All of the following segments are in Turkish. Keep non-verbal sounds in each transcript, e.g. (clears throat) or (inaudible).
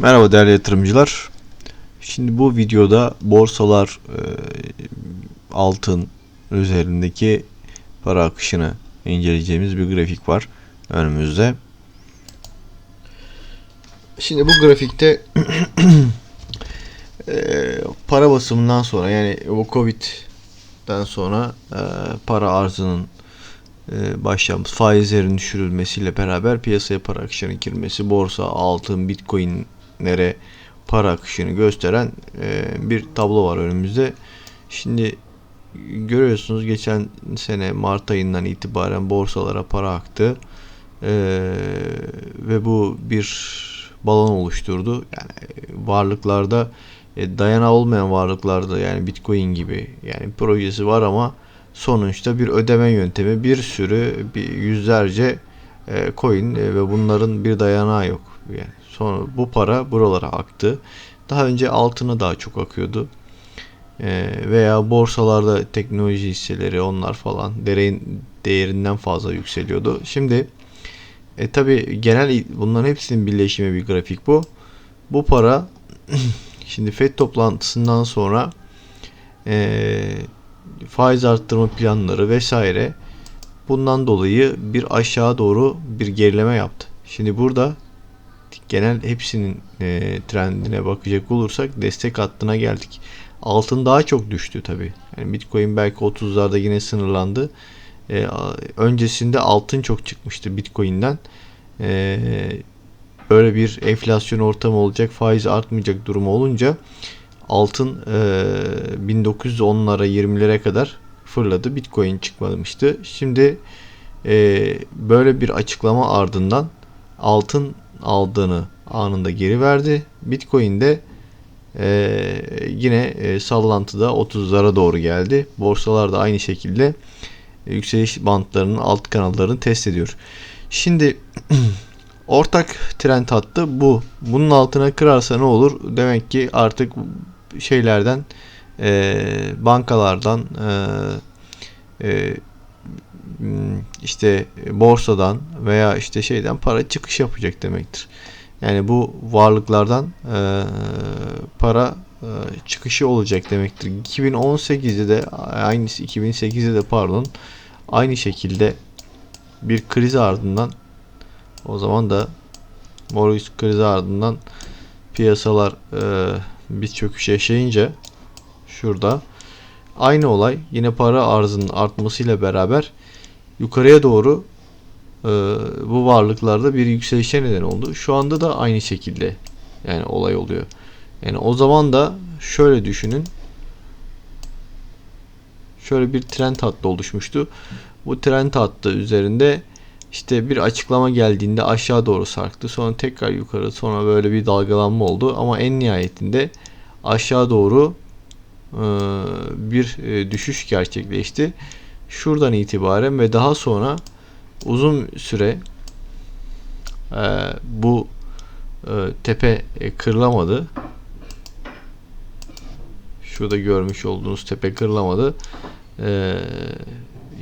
Merhaba değerli yatırımcılar. Şimdi bu videoda borsalar, e, altın üzerindeki para akışını inceleyeceğimiz bir grafik var önümüzde. Şimdi bu grafikte (clears throat) e, para basımından sonra yani bu Covid'den sonra e, para arzının e, başlamış faizlerin düşürülmesiyle beraber piyasaya para akışının girmesi, borsa, altın, bitcoinlere para akışını gösteren e, bir tablo var önümüzde. Şimdi görüyorsunuz geçen sene Mart ayından itibaren borsalara para aktı E, ve bu bir balon oluşturdu. Yani varlıklarda e, dayanağı olmayan varlıklarda yani bitcoin gibi yani projesi var ama sonuçta bir ödeme yöntemi bir sürü bir yüzlerce e, coin e, ve bunların bir dayanağı yok. Yani sonra bu para buralara aktı. Daha önce altına daha çok akıyordu. E, veya borsalarda teknoloji hisseleri onlar falan değerin, değerinden fazla yükseliyordu. Şimdi e, tabi genel bunların hepsinin birleşimi bir grafik bu. Bu para (clears throat) şimdi FED toplantısından sonra eee faiz arttırma planları vesaire bundan dolayı bir aşağı doğru bir gerileme yaptı. Şimdi burada genel hepsinin e, trendine bakacak olursak destek hattına geldik. Altın daha çok düştü tabi. Yani Bitcoin belki 30'larda yine sınırlandı. E, öncesinde altın çok çıkmıştı Bitcoin'den. E, böyle bir enflasyon ortamı olacak, faiz artmayacak durumu olunca altın e, 1910'lara 20'lere kadar fırladı. Bitcoin çıkmamıştı. Şimdi e, böyle bir açıklama ardından altın aldığını anında geri verdi. Bitcoin de e, yine e, sallantıda 30'lara doğru geldi. Borsalar da aynı şekilde e, yükseliş bantlarının alt kanallarını test ediyor. Şimdi (clears throat) ortak trend hattı bu. Bunun altına kırarsa ne olur? Demek ki artık şeylerden e, bankalardan e, e, işte borsadan veya işte şeyden para çıkış yapacak demektir. Yani bu varlıklardan e, para e, çıkışı olacak demektir. 2018'de de aynısı 2008'de de pardon aynı şekilde bir kriz ardından o zaman da Morris krizi ardından piyasalar e, bir çöküş yaşayınca şurada aynı olay yine para arzının artmasıyla beraber yukarıya doğru e, bu varlıklarda bir yükselişe neden oldu. Şu anda da aynı şekilde yani olay oluyor. Yani o zaman da şöyle düşünün. Şöyle bir trend hattı oluşmuştu. Bu trend hattı üzerinde işte bir açıklama geldiğinde aşağı doğru sarktı. Sonra tekrar yukarı sonra böyle bir dalgalanma oldu. Ama en nihayetinde aşağı doğru e, bir e, düşüş gerçekleşti. Şuradan itibaren ve daha sonra uzun süre e, bu tepe kırılamadı. Şurada görmüş olduğunuz tepe kırılamadı.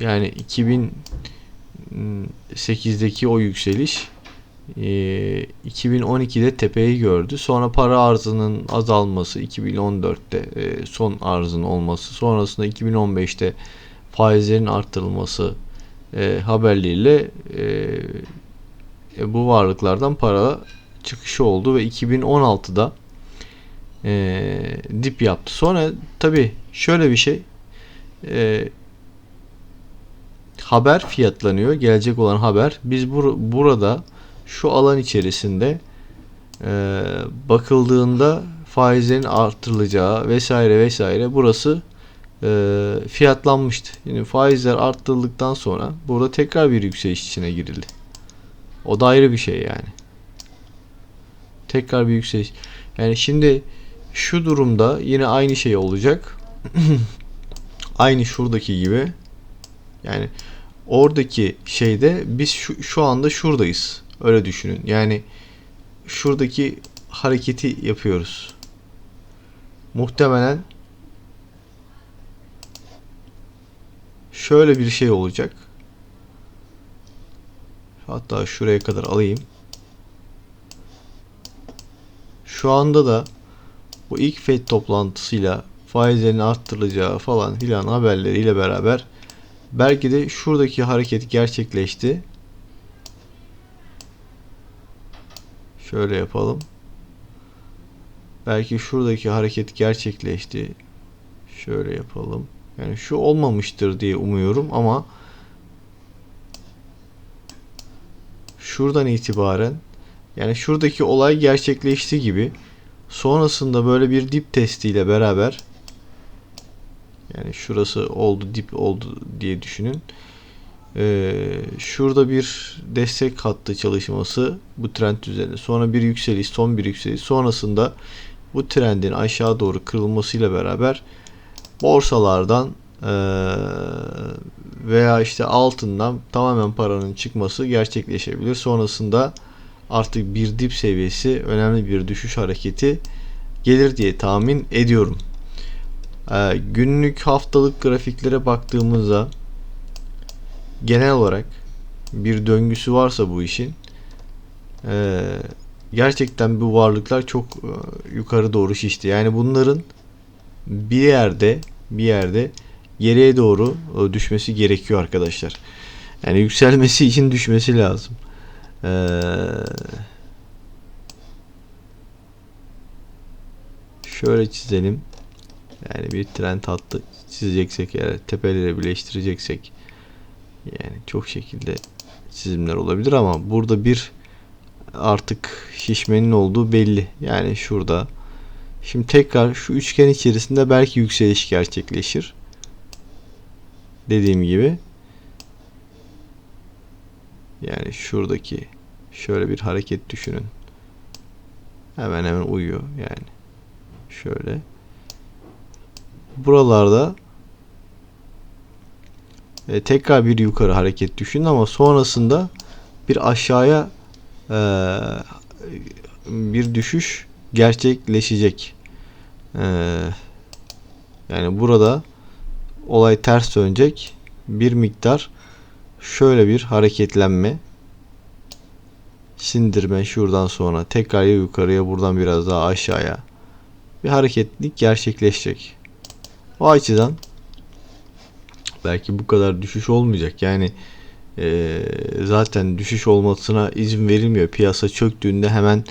Yani 2000 8'deki o yükseliş 2012'de e, tepeyi gördü. Sonra para arzının azalması 2014'te e, son arzın olması sonrasında 2015'te faizlerin arttırılması e, haberleriyle bu varlıklardan para çıkışı oldu ve 2016'da dip yaptı. Sonra tabi şöyle bir şey haber fiyatlanıyor. Gelecek olan haber. Biz bur burada şu alan içerisinde e, bakıldığında faizlerin artırılacağı vesaire vesaire burası e, fiyatlanmıştı. Yani faizler arttırıldıktan sonra burada tekrar bir yükseliş içine girildi. O da ayrı bir şey yani. Tekrar bir yükseliş. Yani şimdi şu durumda yine aynı şey olacak. (clears throat) aynı şuradaki gibi. Yani oradaki şeyde biz şu, şu anda şuradayız. Öyle düşünün. Yani şuradaki hareketi yapıyoruz. Muhtemelen şöyle bir şey olacak. Hatta şuraya kadar alayım. şu anda da bu ilk FED toplantısıyla faizlerin arttırılacağı falan filan haberleriyle beraber belki de şuradaki hareket gerçekleşti. Şöyle yapalım. Belki şuradaki hareket gerçekleşti. Şöyle yapalım. Yani şu olmamıştır diye umuyorum ama şuradan itibaren yani şuradaki olay gerçekleşti gibi sonrasında böyle bir dip testiyle beraber yani şurası oldu dip oldu diye düşünün. Ee, şurada bir destek hattı çalışması bu trend üzerinde. Sonra bir yükseliş, son bir yükseliş. Sonrasında bu trendin aşağı doğru kırılmasıyla beraber borsalardan eee, veya işte altından tamamen paranın çıkması gerçekleşebilir. Sonrasında artık bir dip seviyesi önemli bir düşüş hareketi gelir diye tahmin ediyorum. Eee, günlük haftalık grafiklere baktığımızda genel olarak bir döngüsü varsa bu işin eee, gerçekten bu varlıklar çok e, yukarı doğru şişti. Yani bunların bir yerde bir yerde geriye doğru e, düşmesi gerekiyor arkadaşlar. Yani yükselmesi için düşmesi lazım. Ee, şöyle çizelim. Yani bir trend hattı çizeceksek eğer tepeleri birleştireceksek yani çok şekilde çizimler olabilir ama burada bir artık şişmenin olduğu belli. Yani şurada. Şimdi tekrar şu üçgen içerisinde belki yükseliş gerçekleşir. Dediğim gibi. Yani şuradaki şöyle bir hareket düşünün. Hemen hemen uyuyor yani. Şöyle. Buralarda e, tekrar bir yukarı hareket düşünün ama sonrasında bir aşağıya e, bir düşüş gerçekleşecek. E, yani burada olay ters dönecek. Bir miktar şöyle bir hareketlenme sindirme şuradan sonra tekrar ya yukarıya buradan biraz daha aşağıya bir hareketlik gerçekleşecek. O açıdan belki bu kadar düşüş olmayacak. Yani e, zaten düşüş olmasına izin verilmiyor. Piyasa çöktüğünde hemen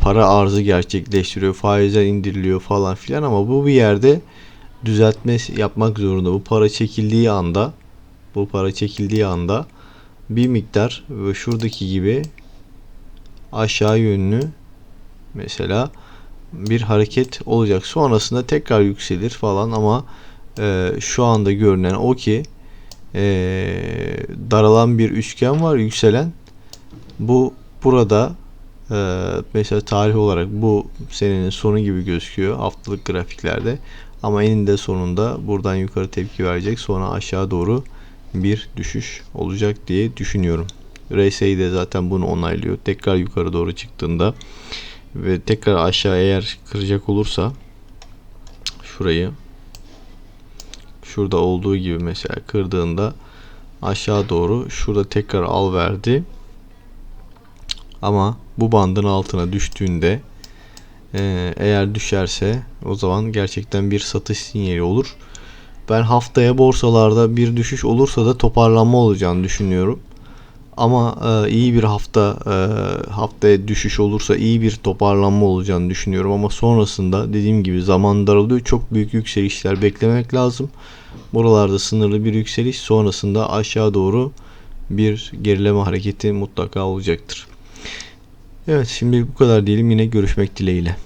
para arzı gerçekleştiriyor. Faizler indiriliyor falan filan ama bu bir yerde düzeltme yapmak zorunda. Bu para çekildiği anda bu para çekildiği anda bir miktar ve şuradaki gibi aşağı yönlü mesela bir hareket olacak. Sonrasında tekrar yükselir falan ama e, şu anda görünen o ki e, daralan bir üçgen var yükselen. Bu burada e, mesela tarih olarak bu senenin sonu gibi gözüküyor haftalık grafiklerde. Ama eninde sonunda buradan yukarı tepki verecek. Sonra aşağı doğru bir düşüş olacak diye düşünüyorum. RSI de zaten bunu onaylıyor. Tekrar yukarı doğru çıktığında ve tekrar aşağı eğer kıracak olursa şurayı şurada olduğu gibi mesela kırdığında aşağı doğru şurada tekrar al verdi. Ama bu bandın altına düştüğünde e, eğer düşerse o zaman gerçekten bir satış sinyali olur. Ben haftaya borsalarda bir düşüş olursa da toparlanma olacağını düşünüyorum. Ama e, iyi bir hafta e, haftaya düşüş olursa iyi bir toparlanma olacağını düşünüyorum. Ama sonrasında dediğim gibi zaman daralıyor. Çok büyük yükselişler beklemek lazım. Buralarda sınırlı bir yükseliş sonrasında aşağı doğru bir gerileme hareketi mutlaka olacaktır. Evet şimdi bu kadar diyelim yine görüşmek dileğiyle.